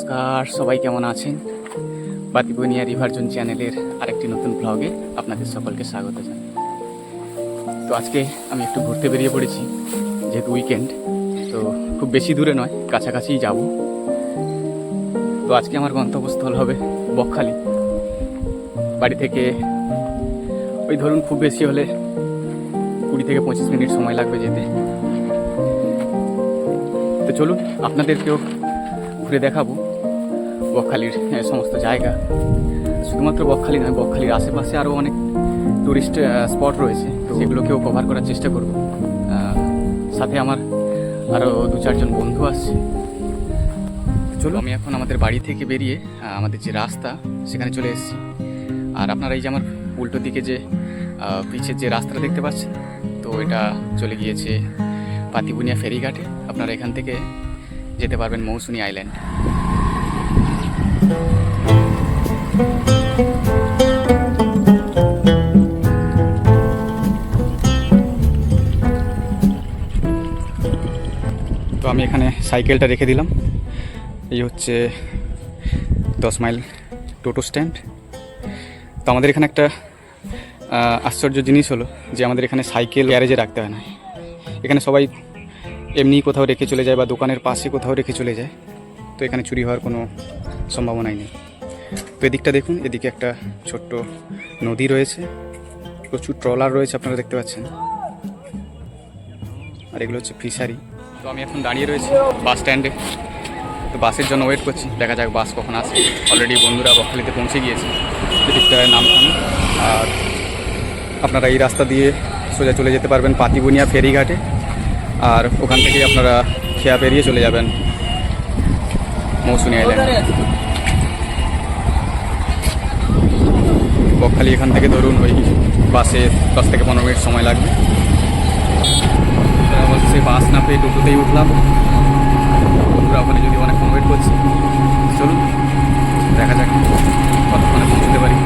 নমস্কার, সবাই কেমন আছেন? বাতিবনিয়া রিভারজন চ্যানেলের আরেকটি নতুন ব্লগে আপনাদের সকলকে স্বাগত জানাই। তো আজকে আমি একটু ঘুরতে বেরিয়ে পড়েছি, যেহেতু উইকেন্ড তো খুব বেশি দূরে নয়, কাছাকাছিই যাব। তো আজকে আমার গন্তব্যস্থল হবে বকখালি। বাড়ি থেকে ওই ধরুন খুব বেশি হলে কুড়ি থেকে পঁচিশ মিনিট সময় লাগবে যেতে। তো চলুন, আপনাদেরকেও ঘুরে দেখাবো। বকখালির সমস্ত জায়গা। শুধুমাত্র বকখালি নয় বকখালির আশেপাশে আরও অনেক টুরিস্ট স্পট রয়েছে তো সেগুলোকেও কভার করার চেষ্টা করব। সাথে আমার আরও দু চারজন বন্ধু আসছে চলো আমি এখন আমাদের বাড়ি থেকে বেরিয়ে আমাদের যে রাস্তা সেখানে চলে এসেছি। আর আপনারা এই যে আমার উল্টো দিকে যে পিছের যে রাস্তাটা দেখতে পাচ্ছেন তো এটা চলে গিয়েছে পাতিবুনিয়া ফেরিঘাটে। আপনারা এখান থেকে যেতে পারবেন মৌসুনি আইল্যান্ড। তো আমি এখানে সাইকেলটা রেখে দিলাম। এই হচ্ছে দশ মাইল টোটো স্ট্যান্ড। তো আমাদের এখানে একটা আশ্চর্য জিনিস হলো যে আমাদের এখানে সাইকেল গ্যারেজে রাখতে হয় না। এখানে সবাই এমনি কোথাও রেখে চলে যায় বা দোকানের পাশে কোথাও রেখে চলে যায়। তো এখানে চুরি হওয়ার কোনো সম্ভাবনাই নেই। তো এদিকটা দেখুন, এদিকে একটা ছোট্ট নদী রয়েছে। প্রচুর ট্রলার রয়েছে, আপনারা দেখতে পাচ্ছেন। আর এগুলো হচ্ছে ফিশারি। তো আমি এখন দাঁড়িয়ে রয়েছি বাস স্ট্যান্ডে। তো বাসের জন্য ওয়েট করছি, দেখা যাক বাস কখন আসে। অলরেডি বন্ধুরা বকখালিতে পৌঁছে গিয়েছে। এদিকটায় নামখানা আর আপনারা এই রাস্তা দিয়ে সোজা চলে যেতে পারবেন পাতিবুনিয়া ফেরিঘাটে। আর ওখান থেকেই আপনারা খেয়া পেরিয়ে চলে যাবেন মৌসুনি আইল্যান্ড। বকখালি এখান থেকে ধরুন ওই বাসে দশ থেকে পনেরো মিনিট সময় লাগবে। অবশ্যই বাস না পেয়ে টোটোতেই উঠলাম। বন্ধুরা ওখানে যদি অনেকক্ষণ ওয়েট করছি, চলুন, দেখা যাক কতক্ষণে পৌঁছতে পারি।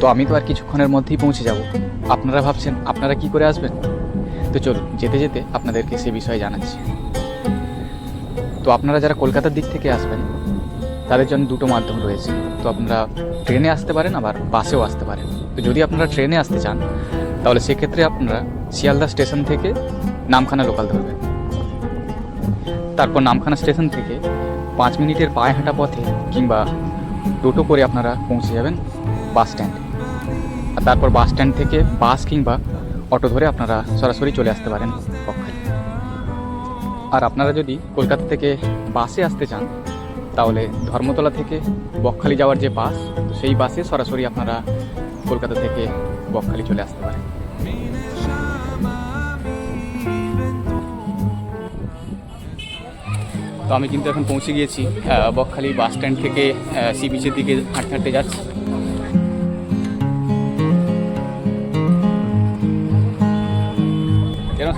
তো আমি তো আর কিছুক্ষণের মধ্যেই পৌঁছে যাব। আপনারা ভাবছেন, আপনারা কি করে আসবেন? তো চলুন, যেতে যেতে আপনাদেরকে সে বিষয়ে জানাচ্ছি। তো আপনারা যারা কলকাতার দিক থেকে আসবেন, তাদের জন্য দুটো মাধ্যম রয়েছে। তো আপনারা ট্রেনে আসতে পারেন, আবার বাসেও আসতে পারেন। তো যদি আপনারা ট্রেনে আসতে চান, তাহলে সেক্ষেত্রে আপনারা শিয়ালদা স্টেশন থেকে নামখানা লোকাল ধরবেন। তারপর নামখানা স্টেশন থেকে পাঁচ মিনিটের পায়ে হাঁটা পথে কিংবা টোটো করে আপনারা পৌঁছে যাবেন বাস স্ট্যান্ডে। আর তারপর বাস স্ট্যান্ড থেকে বাস কিংবা অটো ধরে আপনারা সরাসরি চলে আসতে পারেন বকখালি আর আপনারা যদি কলকাতা থেকে বাসে আসতে চান, তাহলে ধর্মতলা থেকে বকখালি যাওয়ার যে বাস সেই বাসে সরাসরি আপনারা কলকাতা থেকে বকখালি চলে আসতে পারেন। তো আমি কিন্তু এখন পৌঁছে গিয়েছি বকখালি বাস স্ট্যান্ড থেকে সি বিচের দিকে হাঁটতে হাঁটতে যাচ্ছি।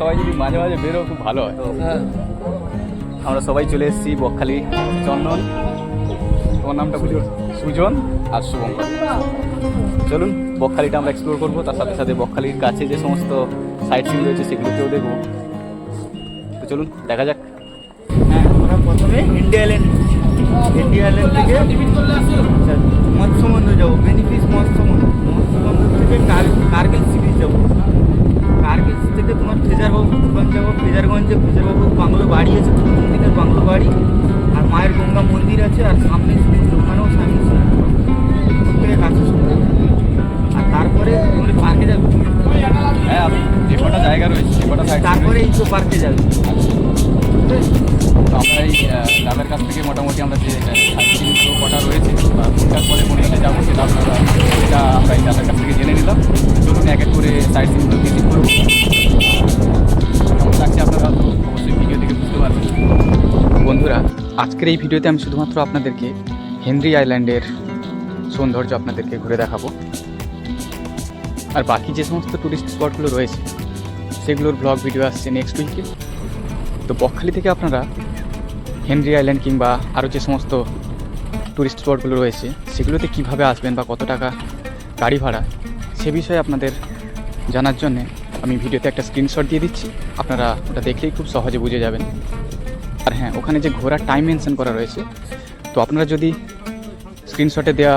সবাই যদি মাঝে মাঝে বেরো খুব ভালো হয়। আমরা সবাই চলে এসেছি বকখালি চন্দন। তোমার নামটা বুঝি? সুজন আর শুভঙ্কর। চলুন বকখালিটা আমরা এক্সপ্লোর করব। তার সাথে সাথে বকখালির কাছে যে সমস্ত সাইট সিন রয়েছে সেগুলোকেও দেখব। তো চলুন দেখা যাক। হ্যাঁ আমরা প্রথমে ইন্ডিয়া ইন্ডিয়া থেকে আচ্ছা, মৎস্যমন্দ যাব বেনিফিস থেকে কার- কার্গিল সি বিচ যাব কার্গিল থেকে তোমার ফেজারবাবুগঞ্জ যাব ফেজারগঞ্জে ফেজারবাবু বাংলো বাড়ি আছে প্রথম দিনের বাংলো বাড়ি। আর মায়ের গঙ্গা মন্দির আছে আর সামনে ওখানেও সামনে থেকে কাছে আর তারপরে তুমি পার্কে যাবে? হ্যাঁ যে কটা জায়গা রয়েছে সে কটা তারপরে ইকো পার্কে যাবে। তো আমরা এই দাদার কাছ থেকে মোটামুটি আমরা যে সাইট সিনগুলো কটা রয়েছে বা কোনটার পরে কোনটাতে যাব সেটা আপনারা সেটা আমরা এই দাদার কাছ থেকে জেনে নিলাম। চলুন এক এক করে সাইট সিনগুলো ভিজিট করব। আজকের এই ভিডিওতে আমি শুধুমাত্র আপনাদেরকে হেনরি আইল্যান্ডের সৌন্দর্য আপনাদেরকে ঘুরে দেখাবো। আর বাকি যে সমস্ত টুরিস্ট স্পটগুলো রয়েছে, সেগুলোর ব্লগ ভিডিও আসছে নেক্সট উইকে তো বকখালি থেকে আপনারা হেনরি আইল্যান্ড কিংবা আরও যে সমস্ত টুরিস্ট স্পটগুলো রয়েছে, সেগুলোতে কীভাবে আসবেন বা কত টাকা গাড়ি ভাড়া, সে বিষয়ে আপনাদের জানার জন্যে আমি ভিডিওতে একটা স্ক্রিনশট দিয়ে দিচ্ছি। আপনারা ওটা দেখলেই খুব সহজে বুঝে যাবেন। আর হ্যাঁ ওখানে যে ঘোরার টাইম মেনশন করা রয়েছে, তো আপনারা যদি স্ক্রিনশটে দেওয়া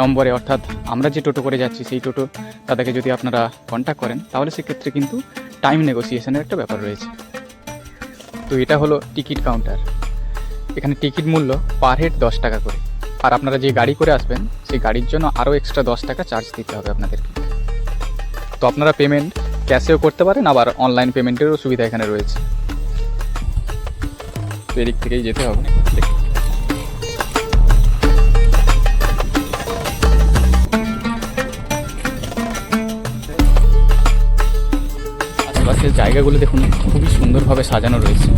নম্বরে, অর্থাৎ আমরা যে টোটো করে যাচ্ছি, সেই টোটো তাদেরকে যদি আপনারা কন্ট্যাক্ট করেন, তাহলে সেক্ষেত্রে কিন্তু টাইম নেগোসিয়েশনের একটা ব্যাপার রয়েছে। তো এটা হলো টিকিট কাউন্টার এখানে টিকিট মূল্য পার হেড দশ টাকা করে। আর আপনারা যে গাড়ি করে আসবেন, সেই গাড়ির জন্য আরও এক্সট্রা দশ টাকা চার্জ দিতে হবে আপনাদেরকে। তো আপনারা পেমেন্ট ক্যাশেও করতে পারেন, আবার অনলাইন পেমেন্টেরও সুবিধা এখানে রয়েছে। এদিক থেকেই যেতে হবে। আশেপাশের জায়গাগুলো দেখুন, খুবই সুন্দরভাবে সাজানো রয়েছে।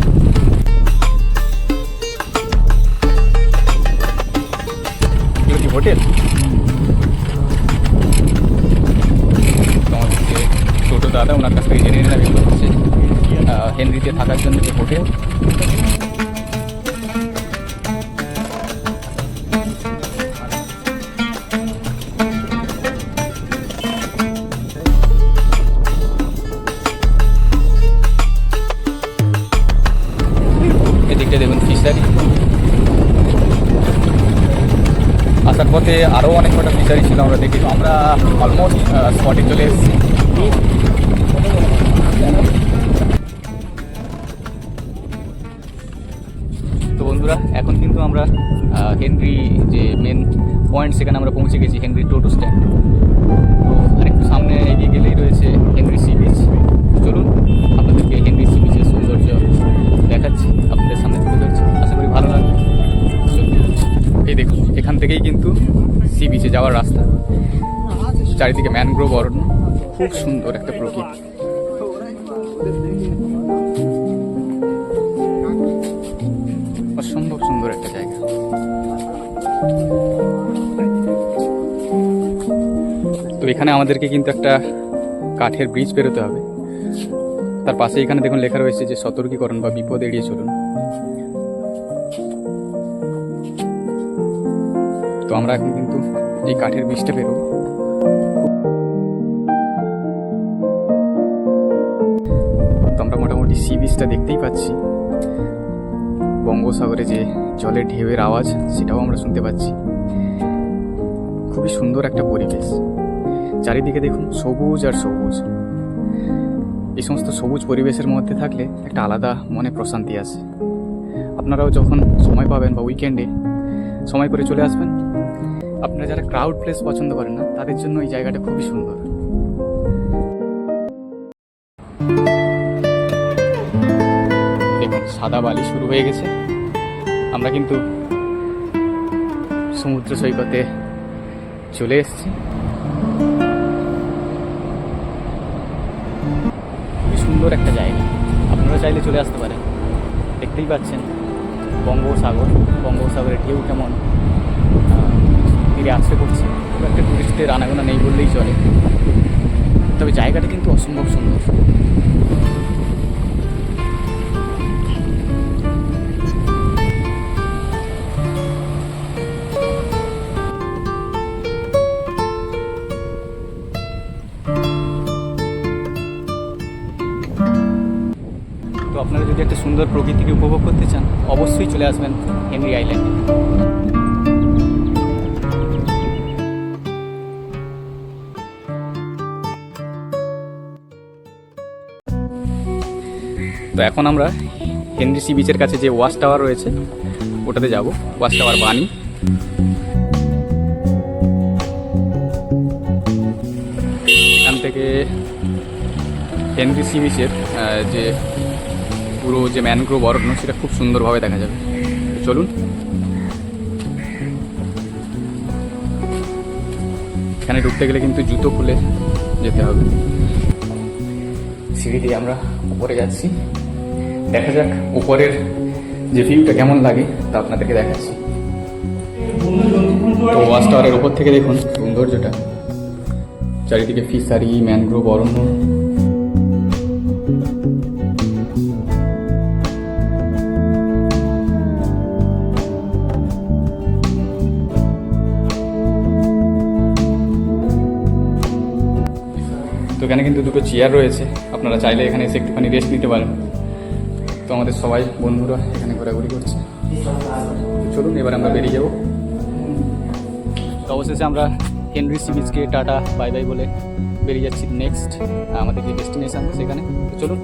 হোটেল? তোমার ছোটো দাদা ওনার কাছ থেকে জেনে নিলাম হচ্ছে হেনরিতে থাকার জন্য যে হোটেল। দেখুন ফিশারি। আসার পথে আরও অনেক কটা ফিশারি ছিল, আমরা দেখি। আমরা অলমোস্ট স্পটে চলে এসেছি। তো বন্ধুরা, এখন কিন্তু আমরা হেনরি যে মেন পয়েন্ট সেখানে আমরা পৌঁছে গেছি হেনরি টোটো স্ট্যান্ড তো আরেকটু সামনে এগিয়ে গেলেই রয়েছে হেনরি সি বিচ চলুন, আপনাদেরকে হেনরি সি বিচের সৌন্দর্য দেখাচ্ছি। এখান থেকেই কিন্তু সি বিচে যাওয়ার রাস্তা। চারিদিকে ম্যানগ্রোভ অরণ্য, খুব সুন্দর একটা প্রকৃতি। অসম্ভব সুন্দর একটা জায়গা। তো এখানে আমাদেরকে কিন্তু একটা কাঠের ব্রিজ পেরোতে হবে। তার পাশে এখানে দেখুন লেখা রয়েছে যে সতর্কীকরণ বা বিপদ এড়িয়ে চলুন। তো আমরা এখন কিন্তু এই কাঠের ব্রিজটা বেরোবো। তো আমরা মোটামুটি সি বিচটা দেখতেই পাচ্ছি। বঙ্গোসাগরে যে জলের ঢেউয়ের আওয়াজ, সেটাও আমরা শুনতে পাচ্ছি। খুবই সুন্দর একটা পরিবেশ। চারিদিকে দেখুন সবুজ আর সবুজ। এই সমস্ত সবুজ পরিবেশের মধ্যে থাকলে একটা আলাদা মনে প্রশান্তি আসে। আপনারাও যখন সময় পাবেন বা উইকেন্ডে সময় করে চলে আসবেন। আপনারা যারা ক্রাউড প্লেস পছন্দ করেন না, তাদের জন্য এই জায়গাটা খুবই সুন্দর। দেখুন, সাদা বালি শুরু হয়ে গেছে। আমরা কিন্তু সমুদ্র সৈকতে চলে এসেছি। খুবই সুন্দর একটা জায়গা। আপনারা চাইলে চলে আসতে পারেন। দেখতেই পাচ্ছেন বঙ্গোসাগর বঙ্গোসাগরের ঢেউ কেমন? তীরে আছড়ে পড়ছে খুব একটা টুরিস্টদের আনাগোনা নেই বললেই চলে। তবে জায়গাটা কিন্তু অসম্ভব সুন্দর। তো আপনারা যদি একটা সুন্দর প্রকৃতিকে উপভোগ করতে চান, অবশ্যই চলে আসবেন হেনরি আইল্যান্ডে। তো এখন আমরা হেনরি সি বিচের কাছে যে ওয়াচ টাওয়ার রয়েছে, ওটাতে যাব। ওয়াচ টাওয়ার বানি এখান থেকে হেনরি সি বিচের যে পুরো যে ম্যানগ্রোভ অরণ্য, সেটা খুব সুন্দরভাবে দেখা যাবে। চলুন। এখানে ঢুকতে গেলে কিন্তু জুতো খুলে যেতে হবে। সিঁড়ি দিয়ে আমরা উপরে যাচ্ছি। দেখা যাক উপরের যে ভিউটা কেমন লাগে তা আপনাদেরকে দেখাচ্ছি। তো ওয়াচ টাওয়ারের উপর থেকে দেখুন সৌন্দর্যটা। চারিদিকে ফিশারি, ম্যানগ্রোভ, অরণ্য। তো এখানে কিন্তু দুটো চেয়ার রয়েছে। আপনারা চাইলে এখানে এসে একটুখানি রেস্ট নিতে পারেন। তো আমাদের সবাই বন্ধুরা এখানে ঘোরাঘুরি করছে। চলুন, এবার আমরা বেরিয়ে যাব। তো অবশেষে আমরা হেনরি সিবিজকে টাটা বাই বাই বলে বেরিয়ে যাচ্ছি নেক্সট আমাদের যে ডেস্টিনেশন সেখানে। চলুন